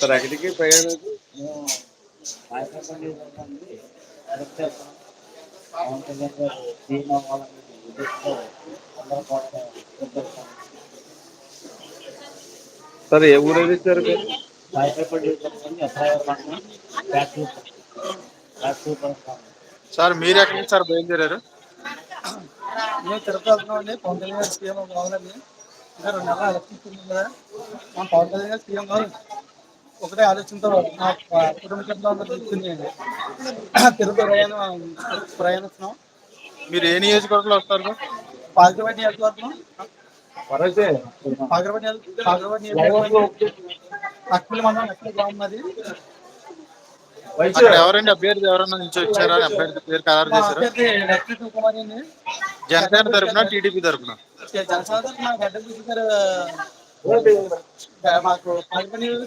Sir కూడా సిద్ధపడతాం. Sir ఏ ఊరు factory పడతాం. సార్ మీరు ఎక్కడి నుంచి సార్ బయలుదేరారు? మేము తిరుపతి వెళ్తున్నామండి. పవన్ కళ్యాణ్ గారు సీఎం కావాలని ఇంకా రెండు నెలలు ఎలక్షన్స్ ఉంది కదా మా పవన్ కళ్యాణ్ సీఎం కావాలి ఒకటే ఆలోచనతో మా ప- కుటుంబ సభ్యులందరూ తీసుకుని తిరుపతి ప్రయాణం ప్రయాణిస్తున్నాం. మీరు ఏ నియోజకవర్గంలో వస్తారు? పాకిరపేట నియోజకవర్గం. పాకిరపేట పాకిరపేట నియోజకవర్గం. అక్కిలి మండలం అక్కిలి అక్కడ ఎవరండి అభ్యర్థి? ఎవరన్నా నుంచి వచ్చారా? అభ్యర్థి పేరు ఖరారు చేశారా? జనసేన తరపున టీడీపీ తరపున జనసేన మా గడ్డ గారు మాకు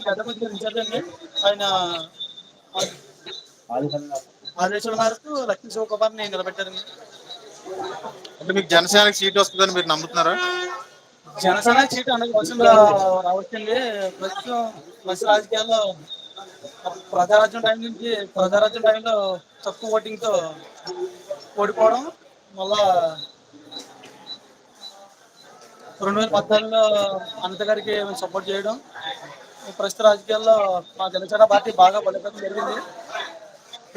గడ్డ గారు ఇన్ఛార్జ్ అండి. ఆయన ఆదేశాల మేరకు లక్ష్మీ శివకుమార్ని నిలబెట్టారండి అంటే మీకు జనసేనకి సీట్ వస్తుందని మీరు నమ్ముతున్నారా? జనసేన సీట్ హండ్రెడ్ పర్సెంట్ రావచ్చండి. ప్రస్తుతం మత్స్య రాజకీయాల్లో ప్రజారాజ్యం టైం నుంచి ప్రజారాజ్యం టైంలో తక్కువ ఓటింగ్తో ఓడిపోవడం మళ్ళా రెండు వేల పద్నాలుగులో అనంత గారికి సపోర్ట్ చేయడం. ప్రస్తుత రాజకీయాల్లో మా జనసేన పార్టీ బాగా బలపడం జరిగింది.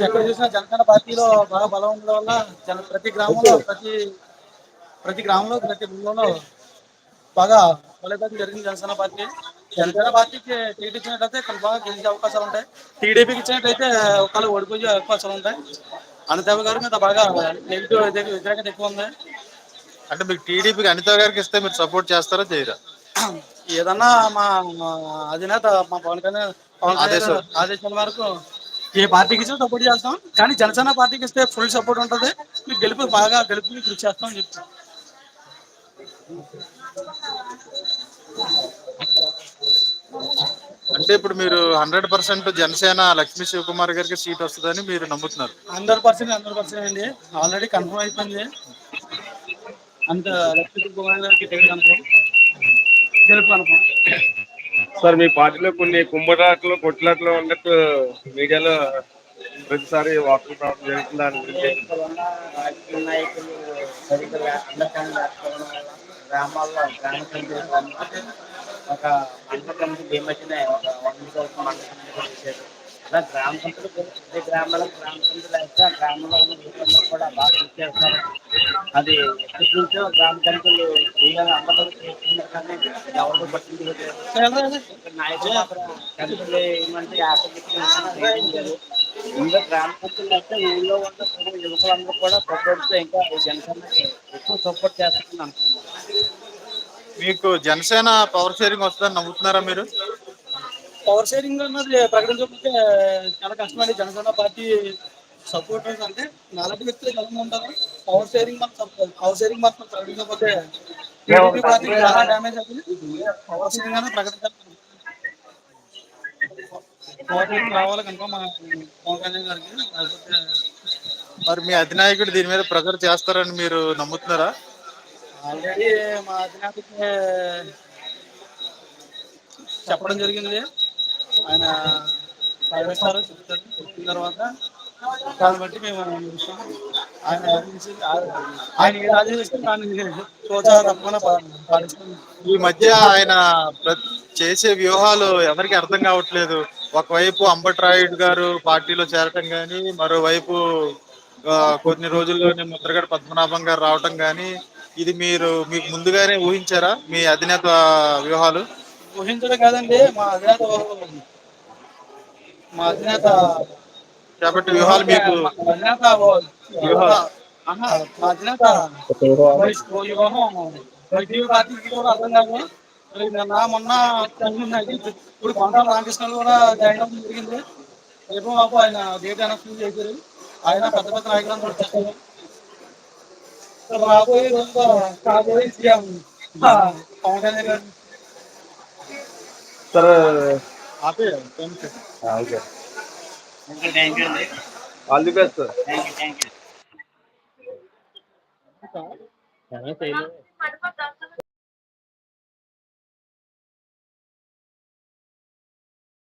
ఎక్కడ చూసినా జనసేన పార్టీలో బాగా బలం ఉండడం వల్ల జన ప్రతి గ్రామంలో ప్రతి ప్రతి గ్రామంలో ప్రతి ఊళ్ళో బాగా బలపడం జరిగింది జనసేన పార్టీ. జనసేన పార్టీకి టీడీపీ ఇచ్చినట్లయితే కన్ఫామ్గా గెలిచే అవకాశాలు ఉంటాయి. టీడీపీకి ఇచ్చినట్లయితే ఒకళ్ళు ఓడిపోయే అవకాశాలు ఉంటాయి. అనంతేవ గారి మీద బాగా నెగిటివ్ వ్యతిరేకత ఎక్కువ ఉంది. అంటే మీకు టీడీపీకి అనిత గారికి ఇస్తే మీరు సపోర్ట్ చేస్తారా చేయరా? ఏదన్నా మా మా అధినేత మా పవన్ కళ్యాణ్ పవన్ కళ్యాణ్ ఆదేశం. ఆదేశాల మేరకు ఏ పార్టీకి ఇచ్చినా సపోర్ట్ చేస్తాం. కానీ జనసేన పార్టీకి ఇస్తే ఫుల్ సపోర్ట్ ఉంటుంది. మీకు గెలుపు బాగా గెలుపుకి కృషి చేస్తాం అని చెప్తాం అంటే ఇప్పుడు మీరు హండ్రెడ్ పర్సెంట్ జనసేన లక్ష్మీ శివకుమార్ గారికి సీట్ వస్తుందని మీరు నమ్ముతున్నారు. హండ్రెడ్ పర్సెంట్ హండ్రెడ్ పర్సెంట్ అండి. ఆల్రెడీ కన్ఫర్మ్ అయిపోయింది. అంత గెలుపు సార్ మీ పార్టీలో కొన్ని కుంభటాట్లు కొట్లాట్లు ఉన్నట్టు మీడియాలో ప్రతిసారి వార్తలు రావడం జరుగుతుంది. దాని గురించి ఇక్కడ ఉన్న రాజకీయ నాయకులు సరిగ్గా లే- అండర్స్టాండ్ లేకపోవడం వల్ల గ్రామాల్లో గ్రామ పంచాయతీ ఒక మండల కమిటీ నియమించిన ఒక వరకు మండల కమిటీ చేశారు. గ్రామ పంతులు ప్రతి గ్రామాలకు గ్రామ పంతులు వేస్తే ఆ గ్రామంలో ఉన్న యువకులు కూడా బాగా కృషి చేస్తారు అది ఎక్కడి నుంచో గ్రామ పంతులు చేయాలి అందరూ చేస్తున్నారు కానీ ఎవరు పట్టించుకోలేదు నాయకులు మాత్రం కంపెనీలు ఏమంటే ఆసక్తి ఇంకా గ్రామ పంచాయతీలు అయితే ఊళ్ళో ఉన్న ప్రజలు యువకులందరూ కూడా సపోర్ట్ ఇంకా ఈ జనసేనకి ఎక్కువ సపోర్ట్ చేస్తారని అనుకుంటున్నాను. మీకు జనసేన పవర్ షేరింగ్ వస్తుందని నమ్ముతున్నారా మీరు? పవర్ షేరింగ్ అన్నది ప్రకటించకపోతే చాలా కష్టమండి. జనసేన పార్టీ సపోర్ట్ అంటే నాలుగు వ్యక్తులు కలిసి ఉంటారు. పవర్ షేరింగ్ పవర్ షేరింగ్ మాత్రం ప్రకటించకపోతే టీడీపీ పార్టీకి చాలా డ్యామేజ్ అవుతుంది. పవర్ షేరింగ్ అనేది ప్రకటించాలి పవర్ షేరింగ్ రావాలి కనుక మా పవన్ కళ్యాణ్ గారికి లేకపోతే మరి మీ అధినాయకుడు దీని మీద ప్రెజర్ చేస్తారని మీరు నమ్ముతున్నారా? ఆల్రెడీ మా అధినాయకుడికి చెప్పడం జరిగింది. ఆయన ప్రవేశాలు చెప్తారు. చెప్పిన తర్వాత దాన్ని బట్టి మేము ఆయన ఆయన ఏ ఆదేశిస్తే దాన్ని చూచా తప్పకుండా పాటిస్తాం. ఈ మధ్య ఆయన చేసే వ్యూహాలు ఎవరికి అర్థం కావట్లేదు. ఒకవైపు అంబట్రాయుడు గారు పార్టీలో చేరటం కానీ మరోవైపు కొన్ని రోజుల్లోనే ముద్రగడ పద్మనాభం గారు రావటం కానీ ఇది మీరు మీకు ముందుగానే ఊహించారా మీ అధినేత వ్యూహాలు? ఊహించడం కాదండి. మా అధినేత మా అధినేత కాబట్టి వ్యూహాలు మీకు మా అధినేత మా అధినేత వైద్య పార్టీకి కూడా అర్థం కాదు. నిన్న మొన్న. ఇప్పుడు కొండ రామకృష్ణ కూడా జాయిన్ అవ్వడం జరిగింది. రేపు మాకు ఆయన డేట్ అనౌన్స్మెంట్ చేశారు. ఆయన పెద్ద పెద్ద నాయకులందరూ వచ్చేస్తారు రాబోయే రోజుల్లో కాబోయే సీఎం పవన్ కళ్యాణ్ గారు सर आप हाँ okay all the best sir thank you thank you